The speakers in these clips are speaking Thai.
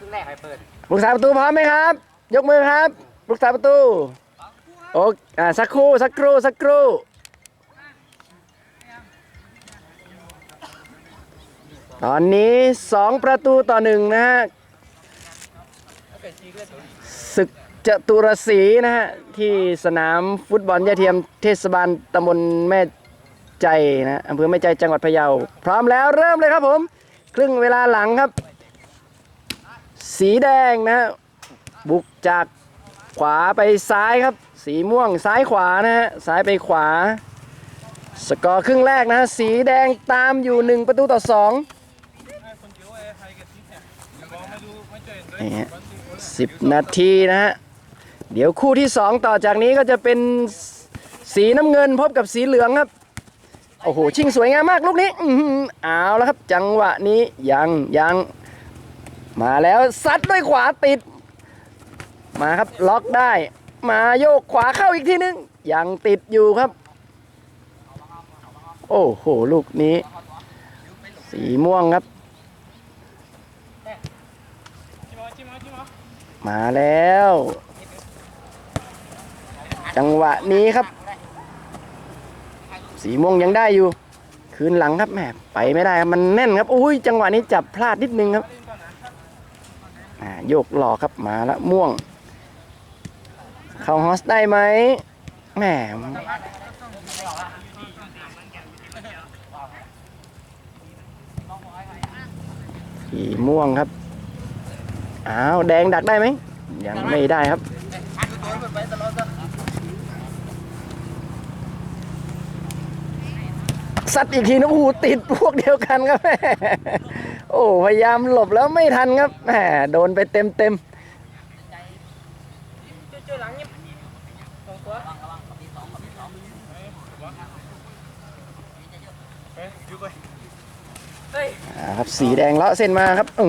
ครึ่งแรกใครเปิดลูกสาวประตูพร้อมไหมครับ ยกมือครับ ลูกสาวประตูโอ้อ่าสักครู่สักครู่สักครู่ตอนนี้สองประตูต่อหนึ่งนะฮะศึกจตุรศรีนะฮะ ที่สนามฟุตบอลยาเทียมเทศบาลตำบลแม่ใจนะอำเภอแม่ใจจังหวัดพะเยา พร้อมแล้วเริ่มเลยครับผม ครึ่งเวลาหลังครับ สีแดงนะฮะบุกจากขวาไปซ้ายครับ สีม่วงซ้ายขวานะฮะซ้ายไปขวา สกอร์ครึ่งแรกนะฮะสีแดงตามอยู่ 1 ประตูต่อ2นี่ฮะสิบนาทีนะฮะ เดี๋ยวคู่ที่ 2 ต่อจากนี้ก็จะเป็นสีน้ำเงินพบกับสีเหลืองครับ โอ้โห ชิงสวยงามมากลูกนี้อื้อหือเอาแล้วครับ จังหวะนี้ยังยัง มาแล้วซัดด้วยขวาติด มาครับล็อกได้ มาโยกขวาเข้าอีกทีนึง ยังติดอยู่ครับ โอ้โห ลูกนี้ สีม่วงครับ มาแล้ว จังหวะนี้ครับ สีม่วงยังได้อยู่ คืนหลังครับแหมไปไม่ได้ครับมันแน่นครับอุ้ยจังหวะนี้จับพลาดนิดนึงครับ โยกหลอครับมาละม่วง เข้าฮอสได้ไหมแหมสีม่วงครับ อ้าว แดงดักได้ไหม ยังไม่ได้ครับซัดอีกทีนะโอ้โหติดพวกเดียวกันครับแม่ โอ้พยายามหลบแล้วไม่ทันครับแหมโดนไปเต็มเต็มครับสีแดงเลาะเส้นมาครับ อื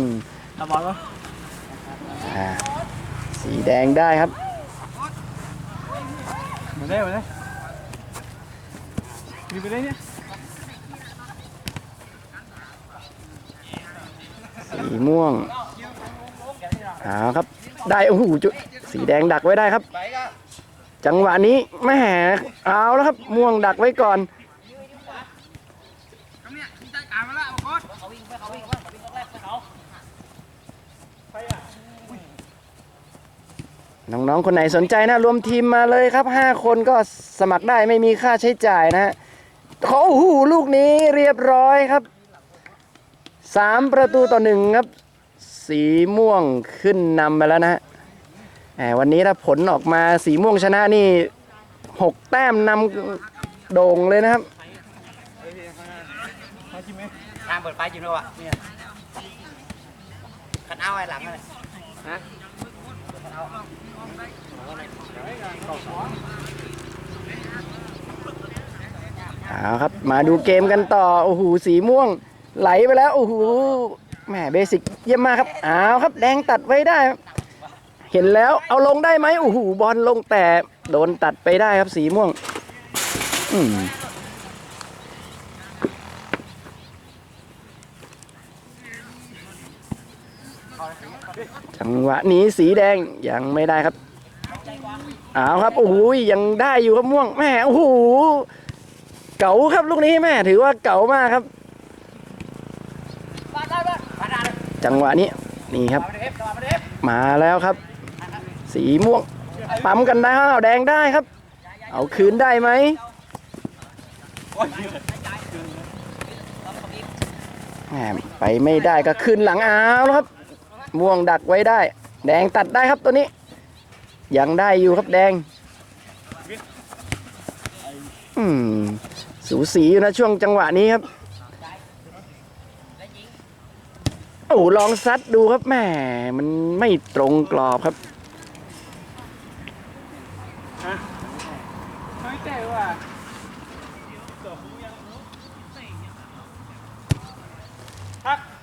มทำบอลวะสีแดงได้ครับมาได้มาได้มีไปได้เนี่ย สีม่วงเอาครับ ได้โอ้โหจุสีแดงดักไว้ได้ครับ จังหวะนี้แม่เอาแล้วครับ ม่วงดักไว้ก่อนน้องๆ คนไหนสนใจนะ รวมทีมมาเลยครับ 5 คนก็สมัครได้ไม่มีค่าใช้จ่ายนะฮะขอโอ้โหลูกนี้เรียบร้อยครับ สามประตูต่อหนึ่งครับ สีม่วงขึ้นนำไปแล้วนะฮะแหมวันนี้ถ้าผลออกมาสีม่วงชนะนี่หกแต้มนำโด่งเลยนะครับทางเปิดไฟจิ้มแล้วอะเนี่ยขันเอาไอ้หลังเลยฮะเอาครับ มาดูเกมกันต่อ โอ้โห สีม่วง ไหลไปแล้วโอ้โหแหมเบสิกเยี่ยมมากครับเอาครับแดงตัดไว้ได้ครับเห็นแล้วเอาลงได้ไหมโอ้โหบอลลงแต่โดนตัดไปได้ครับสีม่วง อืมจังหวะนี้สีแดงยังไม่ได้ครับเอาครับโอ้โหยังได้อยู่ครับม่วงแม่โอ้โหเก๋าครับลูกนี้แม่ถือว่าเก๋ามากครับ จังหวะนี้นี่ครับ มาแล้วครับ สีม่วง ปั๊มกันได้อ้าแดงได้ครับ เอาคืนได้ไหมแหมไปไม่ได้ก็คืนหลังอ้าวแล้วครับ ม่วงดักไว้ได้ แดงตัดได้ครับตัวนี้ ยังได้อยู่ครับแดงอืมสูสีอยู่นะช่วงจังหวะนี้ครับ โอ้โหลองซัดดูครับแหม่มันไม่ตรงกรอบครับไม่เจ๋อว่ะ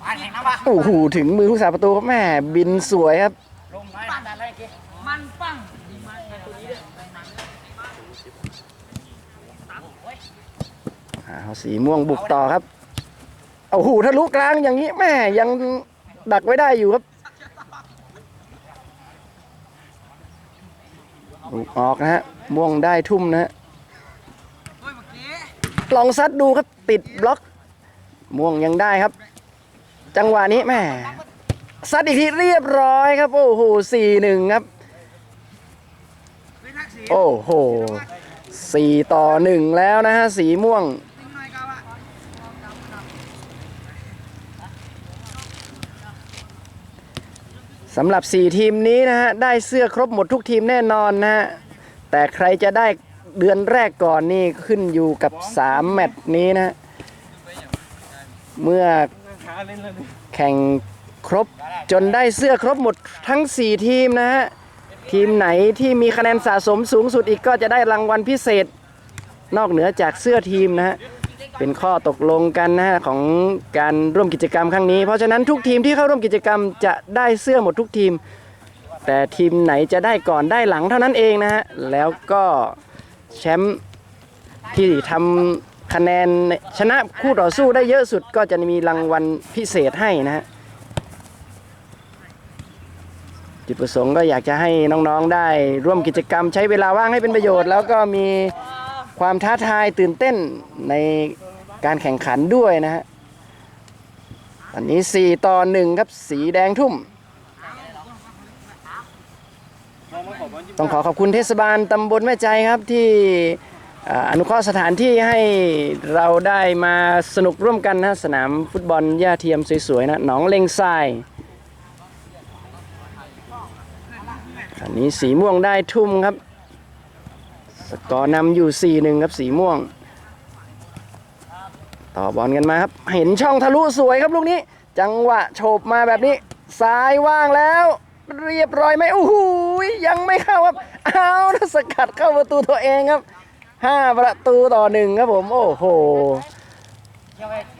ผ่านแข่งนะวะโอ้โหถึงมือผู้สาประตูครับแหม่บินสวยครับลงไปปั้งอะไรกี่มันปั้งเอาสีม่วงบุกต่อครับ เอาหูทะลุกลางอย่างนี้แม่ยังดักไว้ได้อยู่ครับออกนะฮะม่วงได้ทุ่มนะฮะลองซัดดูครับติดบล็อก ม่วงยังได้ครับ จังหวะนี้แม่ซัดอีกทีเรียบร้อยครับ โอ้โหสี่หนึ่งครับ โอ้โหสี่ต่อหนึ่งแล้วนะฮะสีม่วง สำหรับ 4 ทีมนี้นะฮะได้เสื้อครบหมดทุกทีมแน่นอนนะฮะแต่ใครจะได้เดือนแรกก่อนนี่ขึ้นอยู่กับ 3 แมตช์นี้นะฮะเมื่อแข่งครบจนได้เสื้อครบหมดทั้ง 4 ทีมนะฮะทีมไหนที่มีคะแนนสะสมสูงสุดอีกก็จะได้รางวัลพิเศษ นอกเหนือจากเสื้อทีมนะฮะ เป็นข้อตกลงกันนะฮะของการร่วมกิจกรรมครั้งนี้ เพราะฉะนั้นทุกทีมที่เข้าร่วมกิจกรรมจะได้เสื้อหมดทุกทีม แต่ทีมไหนจะได้ก่อนได้หลังเท่านั้นเองนะฮะแล้วก็แชมป์ที่ทำคะแนนชนะคู่ต่อสู้ได้เยอะสุดก็จะมีรางวัลพิเศษให้นะฮะจุดประสงค์ก็อยากจะให้น้องๆได้ร่วมกิจกรรมใช้เวลาว่างให้เป็นประโยชน์ แล้วก็มีความท้าทายตื่นเต้นใน การแข่งขันด้วยนะฮะตอนนี้ 4 ต่อ 1 ครับสีแดงทุ่ม ต้องขอขอบคุณเทศบาลตำบลแม่ใจครับที่อนุเคราะห์สถานที่ให้เราได้มาสนุกร่วมกันนะสนามฟุตบอลหญ้าเทียมสวยๆนะหนองเลงทรายอันนี้สีม่วงได้ทุ่มครับ สกอร์นำอยู่ 4-1 ครับสีม่วง ต่อบอลกันมาครับ เห็นช่องทะลุสวยครับลูกนี้ จังหวะโฉบมาแบบนี้ ซ้ายว่างแล้ว เรียบร้อยไหมโอ้โหยังไม่เข้าครับ เอาสกัดเข้าประตูตัวเองครับ5ประตูต่อหนึ่งครับผม โอ้โห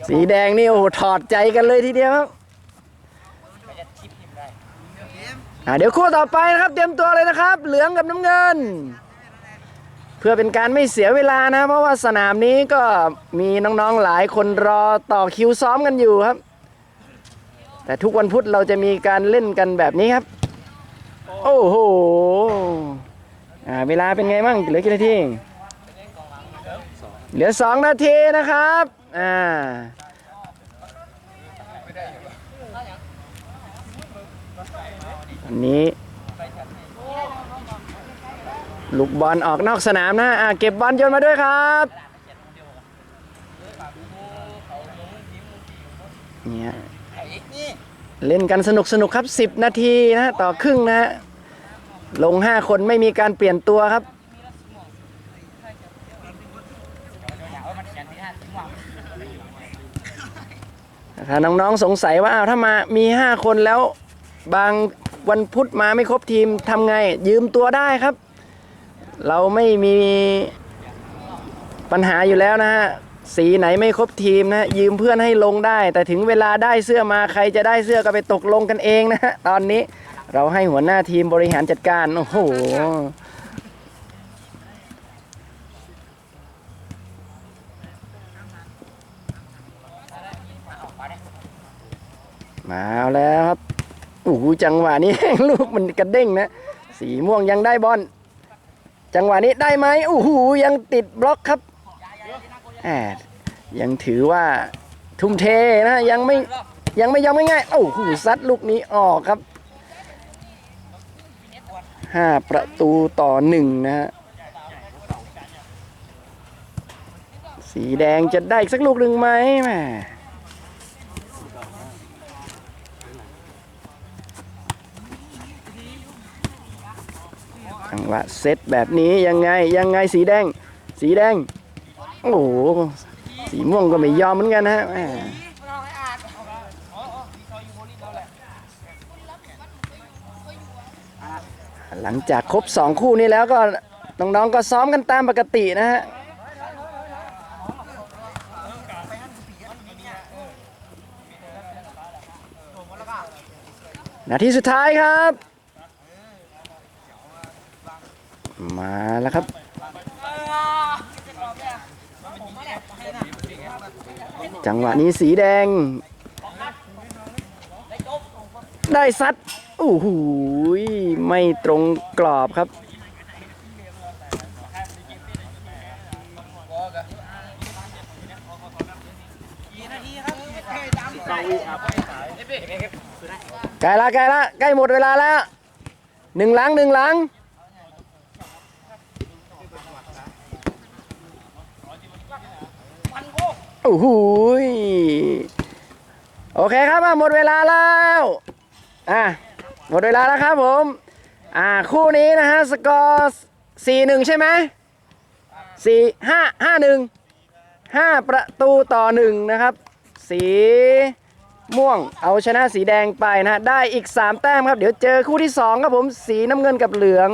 สีแดงนี่โอ้โหถอดใจกันเลยทีเดียวครับเดี๋ยวคู่ต่อไปนะครับ เตรียมตัวเลยนะครับ เหลืองกับน้ำเงิน เพื่อเป็นการไม่เสียเวลานะ เพราะว่าสนามนี้ก็มีน้องๆหลายคนรอต่อคิวซ้อมกันอยู่ครับ แต่ทุกวันพุธเราจะมีการเล่นกันแบบนี้ครับ โอ้โหเวลาเป็นไงบ้างเหลือกี่นาทีเหลือสองนาทีนะครับอ่าอันนี้ ลูกบอลออกนอกสนามนะอะเก็บบอลโยนมาด้วยครับเนี่ยเล่นกันสนุกสนุกครับ 10 นาทีนะต่อครึ่งนะฮะลง 5 คนไม่มีการเปลี่ยนตัวครับถ้าน้องๆสงสัยว่าอ้าวถ้ามามี 5 คนแล้วบางวันพุธมาไม่ครบทีมทำไงยืมตัวได้ครับ เราไม่มีปัญหาอยู่แล้วนะฮะสีไหนไม่ครบทีมนะยืมเพื่อนให้ลงได้ แต่ถึงเวลาได้เสื้อมาใครจะได้เสื้อก็ไปตกลงกันเองนะฮะตอนนี้เราให้หัวหน้าทีมบริหารจัดการโอ้โหมาแล้วครับโอ้โหจังหวะนี้ลูกมันกระเด้งนะ สีม่วงยังได้บอล จังหวะนี้ได้ไหมโอ้โหยังติดบล็อกครับแหมยังถือว่าทุ่มเทนะยังไม่ยังไม่ยอมง่ายๆโอ้โหซัดลูกนี้ออกครับห้าประตูต่อหนึ่งนะฮะสีแดงจะได้อีกสักลูกหนึ่งไหมแหมจังห วะเซตแบบนี้ยังไงยังไงสีแดง สีแดง โอ้โหสีม่วงก็ไม่ยอมเหมือนกันนะฮะหลังจากครบสองคู่นี้แล้วก็น้องๆก็ซ้อมกันตามปกตินะฮะนาทีสุดท้ายครับ มาแล้วครับจังหวะนี้สีแดง ได้ซัดโอ้โหไม่ตรงกรอบครับใกล้ละใกล้ละใกล้หมดเวลาแล้วหนึ่งลังหนึ่งลัง โอ้โหโอเคครับหมดเวลาแล้วอะหมดเวลาแล้วครับผมอ่าคู่นี้นะฮะสกอร์สี่หนึ่งใช่ไหมสี่ห้าห้าหนึ่งห้าประตูต่อหนึ่งนะครับ สีม่วงเอาชนะสีแดงไปนะฮะได้อีก 3 แต้มครับ เดี๋ยวเจอคู่ที่ 2 ครับผมสีน้ำเงินกับเหลือง